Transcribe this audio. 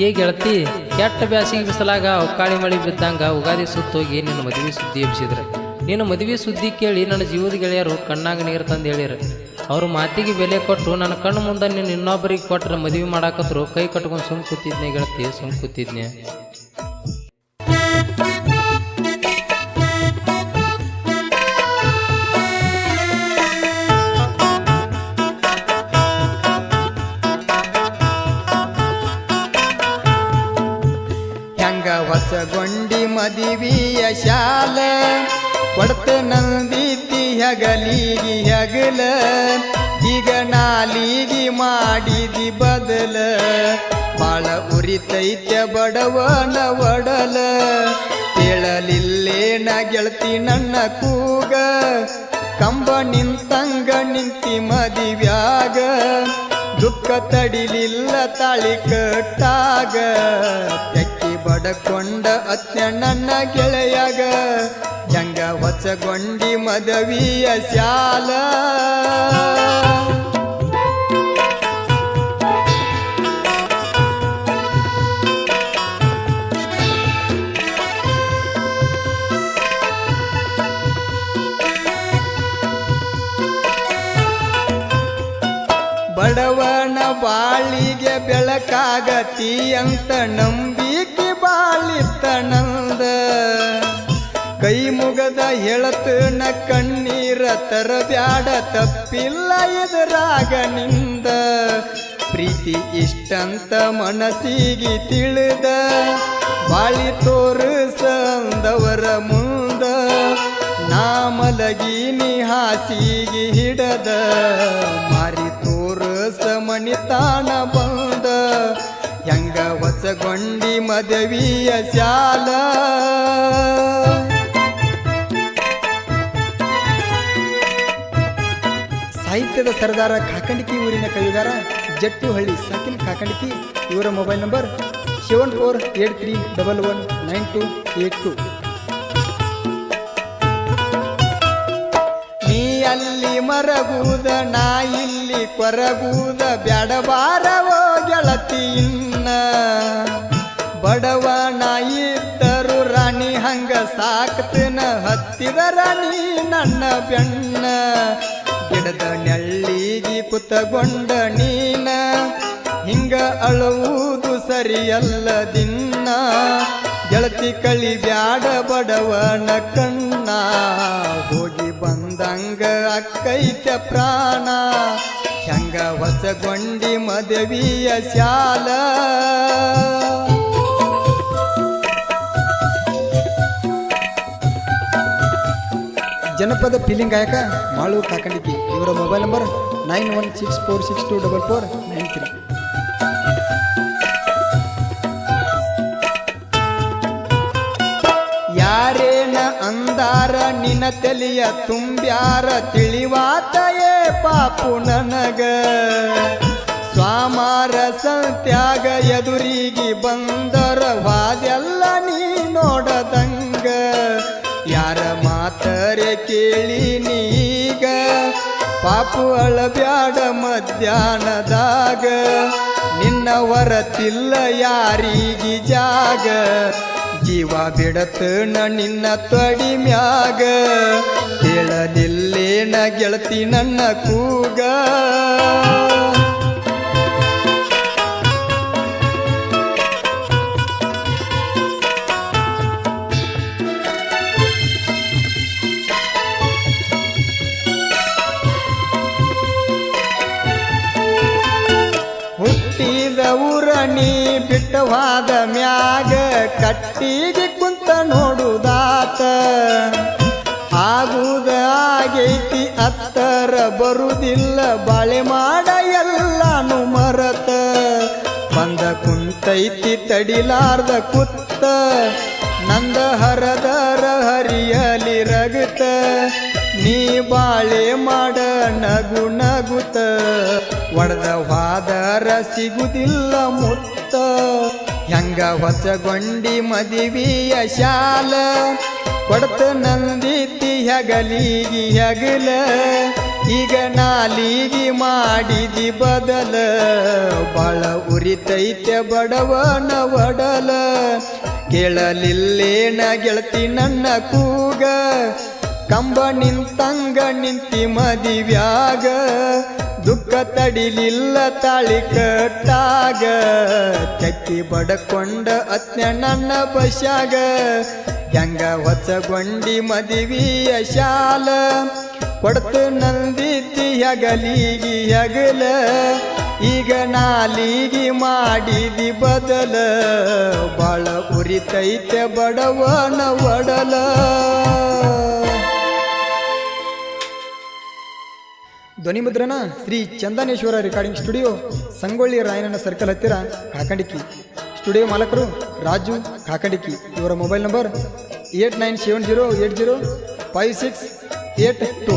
ಏ ಗೆಳತಿ, ಕೆಟ್ಟ ಬ್ಯಾಸಿಗೆ ಬಿಸಲಾಗ ಅವಕಾಳಿ ಮಳಿ ಬಿದ್ದಂಗ ಉಗಾದಿ ಸುತ್ತೋಗಿ ನಿನ್ನ ಮದುವೆ ಸುದ್ದಿ ಎಬ್ಸಿದ್ರೆ ನಿನ್ನ ಮದುವೆ ಸುದ್ದಿ ಕೇಳಿ ನನ್ನ ಜೀವದ ಗೆಳೆಯರು ಕಣ್ಣಾಗ ನೀರು ತಂದು ಹೇಳಿರು. ಅವರು ಮಾತಿಗೆ ಬೆಲೆ ಕೊಟ್ಟು ನನ್ನ ಕಣ್ಣು ಮುಂದೆ ನಿನ್ನ ಇನ್ನೊಬ್ಬರಿಗೆ ಕೊಟ್ಟರೆ ಮದುವೆ ಮಾಡಾಕತ್ರು ಕೈ ಕಟ್ಕೊಂಡು ಸುಮ್ ಕೂತಿದ್ನೆ ಗೆಳತಿ, ಸುಮ್ ಕೂತಿದ್ನೆ. ಹೆಂಗ ಮದಿವಿಯ ಶಾಲ ಕೊಡ್ತ ನಂದಿತಿ ಹೆಗಲಿಗಿ ಹೆಗಲ, ಈಗ ನಾಲಿಗಿ ಮಾಡಿದಿ ಬದಲ. ಬಾಳ ಉರಿತೈತ್ಯ ಬಡವನ ಒಡಲ, ಕೇಳಲಿಲ್ಲೇನ ಗೆಳತಿ ನನ್ನ ಕೂಗ. ಕಂಬ ನಿಂತಂಗ ನಿಂತಿ ಮದಿವ್ಯಾಗ, ದುಃಖ ತಡಿಲಿಲ್ಲ ತಾಳಿ ಕಟ್ಟಾಗ. ಅತ್ಯ ನನ್ನ ಗೆಳೆಯಾಗ ಜಂಗ ಹೊಸಗೊಂಡಿ ಮದವಿಯ ಶಾಲ. ಬಡವನ ಬಾಳಿಗೆ ಬೆಳಕಾಗತಿ ಅಂತ ನಂಬಿಕೆ ಬಾಳಿತ್ತನಂದ ಕೈ ಮುಗದ ಹೇಳತನ ಕಣ್ಣೀರ ತರಬ್ಯಾಡ ತಪ್ಪಿಲ್ಲ ಎದುರಾಗ ನಿಂದ. ಪ್ರೀತಿ ಇಷ್ಟಂತ ಮನಸ್ಸಿಗೆ ತಿಳಿದ. ಬಾಳಿ ತೋರಿಸಂದವರ ಮುಂದ. ನಾಮಲಗಿ ಹಾಸಿಗೆ ಹಿಡದ. ಮಾರಿ ತೋರಿಸ ಮಣಿತಾನ ಬಂದ. ಹೆಂಗ ಹೊಸಗೊಂಡಿ ಮದವಿಯ ಶಾಲ. ಸಾಹಿತ್ಯದ ಸರದಾರ ಕಾಕಂಡಿಕಿ ಊರಿನ ಕವಿಗಾರ ಜಟ್ಟು ಸಕಿಲ್ ಕಾಕಂಡಿಕಿ. ಇವರ mobile number seven four eight three double one nine two eight two. ನೀ ಅಲ್ಲಿ ಮರಗೂದ, ನಾ ಇಲ್ಲಿ ಕೊರಗೂದ ಬ್ಯಾಡಬಾರವೋ ಗೆಳತಿ ಬಡವ ನಾಯಿದ್ದರು ರಾಣಿ ಹಂಗ ಸಾಕ್ತನ ಹತ್ತಿದ ರಾಣಿ ನನ್ನ ಬೆಣ್ಣ. ಗಿಡದ ನೆಳ್ಳಿಗಿ ಕುತಗೊಂಡ ನೀನ, ಹಿಂಗ ಅಳುವುದು ಸರಿಯಲ್ಲ ದಿನ್ನ. ಗೆಳತಿ ಕಳಿ ಬ್ಯಾಡ ಬಡವನ ಕಣ್ಣ. ಹೋಗಿ ಬಂದಂಗ ಅಕ್ಕೈತ ಪ್ರಾಣ. ಹೆಂಗ ಹೊಸಗೊಂಡಿ ಮದವಿಯ ಶಾಲ. ಜನಪದ ಫೀಲಿಂಗ್ ಗಾಯಕ ಮಾಳು ಕಾಕಂಡಿಕಿ. ಇವರ mobile number nine one six four six two double four nine three. ಯಾರೇನ ಅಂದಾರ ನಿನ ತಲಿಯ ತುಂಬ್ಯಾರ ತಿಳಿವಾತಯೇ ಪಾಪು ನನಗ. ಸ್ವಾಮಾರ ಸಂತ್ಯಾಗ ಎದುರಿಗೆ ಬಂದರ ವಾದೆಲ್ಲ ನೀ. ಮಾತರೆ ಕೇಳಿ ನೀಗ, ಪಾಪು ಅಳಬ್ಯಾಡ ಮಧ್ಯಾಹ್ನದಾಗ. ನಿನ್ನ ವರತಿಲ್ಲ ಯಾರಿಗಿ ಜಾಗ, ಜೀವ ಬಿಡತನ ನಿನ್ನ ತೊಡಿ ಮ್ಯಾಗ. ಕೇಳಲಿಲ್ಲೇನ ಗೆಳತಿ ನನ್ನ ಕೂಗ. ಊರಣಿ ಬಿಟ್ಟವಾದ ಮ್ಯಾಗ ಕಟ್ಟಿಗೆ ಕುಂತ ನೋಡುದಾತ. ಆಗುದ ಆಗೈತಿ ಅತ್ತರ ಬರುದಿಲ್ಲ, ಬಾಳೆ ಮಾಡ ಎಲ್ಲಾನು ಮರತ. ಬಂದ ಕುಂತೈತಿ ತಡಿಲಾರ್ದ ಕುತ್ತ ನಂದ ಹರದರ ಹರಿಯಲಿ ರಗತ. ನೀ ಬಾಳೆ ಮಾಡ ನಗು ನಗುತ್ತ ಒಡೆದ ವಾದರ ಸಿಗುದಿಲ್ಲ ಮುತ್ತ. ಹೆಂಗ ಹೊಸಗೊಂಡಿ ಮದುವೆಯ ಶಾಲ. ಕೊಡತ ನಂದಿತಿ ಹೆಗಲಿಗಿ ಹೆಗಲ. ಈಗ ನಾಲಿಗಿ ಮಾಡಿದಿ ಬದಲ. ಬಾಳ ಉರಿತೈತೆ ಬಡವನ ಒಡಲ. ಕೇಳಲಿಲ್ಲೇನ ಗೆಳತಿ ನನ್ನ ಕೂಗ. ಕಂಬ ನಿಂತಂಗ ನಿಂತಿ ಮದಿವ್ಯಾಗ ದುಃಖ ತಡಿಲಿಲ್ಲ ತಾಳಿ ಕಟ್ಟಾಗ. ಕಟ್ಟಿ ಬಡಕೊಂಡ ಅತ್ನ ನನ್ನ ಬಶ್ಯಾಗ ಹೆಂಗ ಹೊಸಗೊಂಡಿ ಮದಿವಿಯ ಶಾಲ. ಕೊಡ್ತು ನಂದಿತಿ ಹಗಲಿಗಿ ಹಗಲ, ಈಗ ನಾಲಿಗಿ ಮಾಡಿದಿ ಬದಲ. ಬಾಳ ಉರಿತೈತೆ ಬಡವನ ಒಡಲ. ಧ್ವನಿ ಮುದ್ರಣ Shri Chandaneshwara recording studio Sangolli Rayanna circle ಹತ್ತಿರ ಕಾಕಂಡಿಕಿ ಸ್ಟುಡಿಯೋ ಮಾಲಕರು ರಾಜು ಕಾಕಂಡಿಕಿ ಇವರ mobile number eight nine seven zero eight zero five six eight two